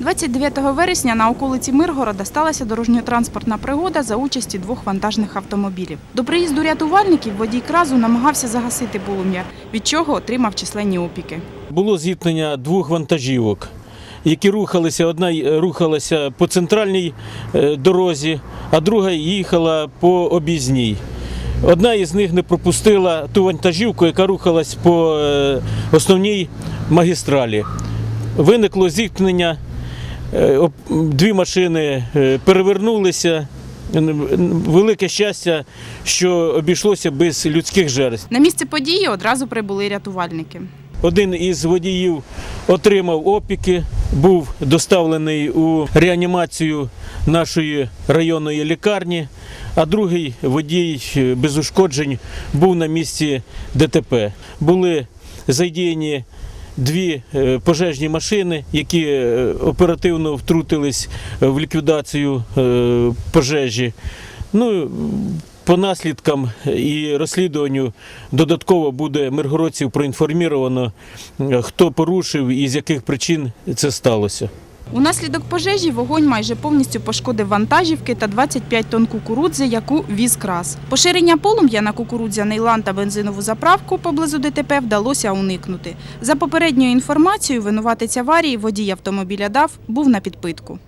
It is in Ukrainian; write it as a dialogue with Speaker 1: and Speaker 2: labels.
Speaker 1: 29 вересня на околиці Миргорода сталася дорожньо-транспортна пригода за участі двох вантажних автомобілів. До приїзду рятувальників водій кразу намагався загасити полум'я, від чого отримав численні опіки.
Speaker 2: Було зіткнення двох вантажівок, які рухалися. Одна рухалася по центральній е, дорозі, а друга їхала по об'їзній. Одна із них не пропустила ту вантажівку, яка рухалась по е, основній магістралі. Виникло зіткнення, е, дві машини е, перевернулися. Велике щастя, що обійшлося без людських жертв.
Speaker 1: На місце події одразу прибули рятувальники.
Speaker 2: Один із водіїв отримав опіки, був доставлений у реанімацію нашої районної лікарні, а другий водій е, без ушкоджень був на місці ДТП. Були задіяні дві е, пожежні машини, які е, оперативно втрутились в ліквідацію е, пожежі. Ну, по наслідкам і розслідуванню додатково буде миргородців проінформовано, е, хто порушив і з яких причин це сталося.
Speaker 1: Унаслідок пожежі вогонь майже повністю пошкодив вантажівки та 25 тонн кукурудзи, яку віз крас. Поширення полум'я на кукурудзяний лан та бензинову заправку поблизу ДТП вдалося уникнути. За попередньою інформацією, винуватець аварії водій автомобіля ДАВ був на підпитку.